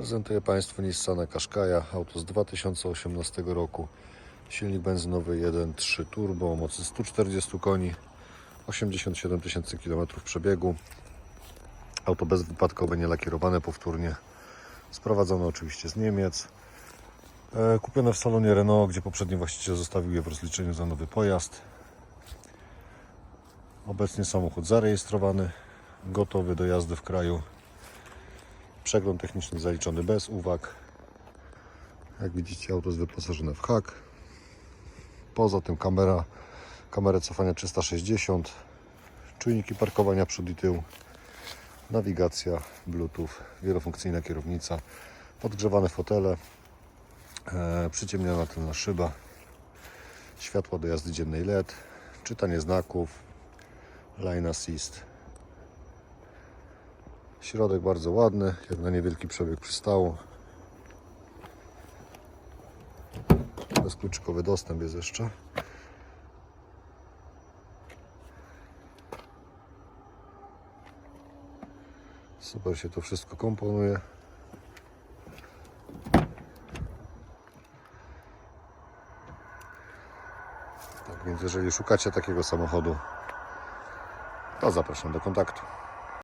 Prezentuję Państwu Nissana Qashqai'a, auto z 2018 roku. Silnik benzynowy 1.3 turbo mocy 140 koni, 87 tysięcy km przebiegu. Auto bezwypadkowe, nielakierowane powtórnie. Sprowadzone oczywiście z Niemiec. E, Kupione w salonie Renault, gdzie poprzedni właściciel zostawił je w rozliczeniu za nowy pojazd. Obecnie samochód zarejestrowany, gotowy do jazdy w kraju. Przegląd techniczny zaliczony bez uwag. Jak widzicie, auto jest wyposażone w hak. Poza tym kamera, kamerę cofania 360, czujniki parkowania przód i tył, nawigacja, bluetooth, wielofunkcyjna kierownica, podgrzewane fotele, e, przyciemniona tylna szyba, światła do jazdy dziennej LED, czytanie znaków, line assist. Środek bardzo ładny, jak na niewielki przebieg przystało. Bezkluczykowy dostęp jest jeszcze. Super się to wszystko komponuje. Tak więc jeżeli szukacie takiego samochodu, to zapraszam do kontaktu.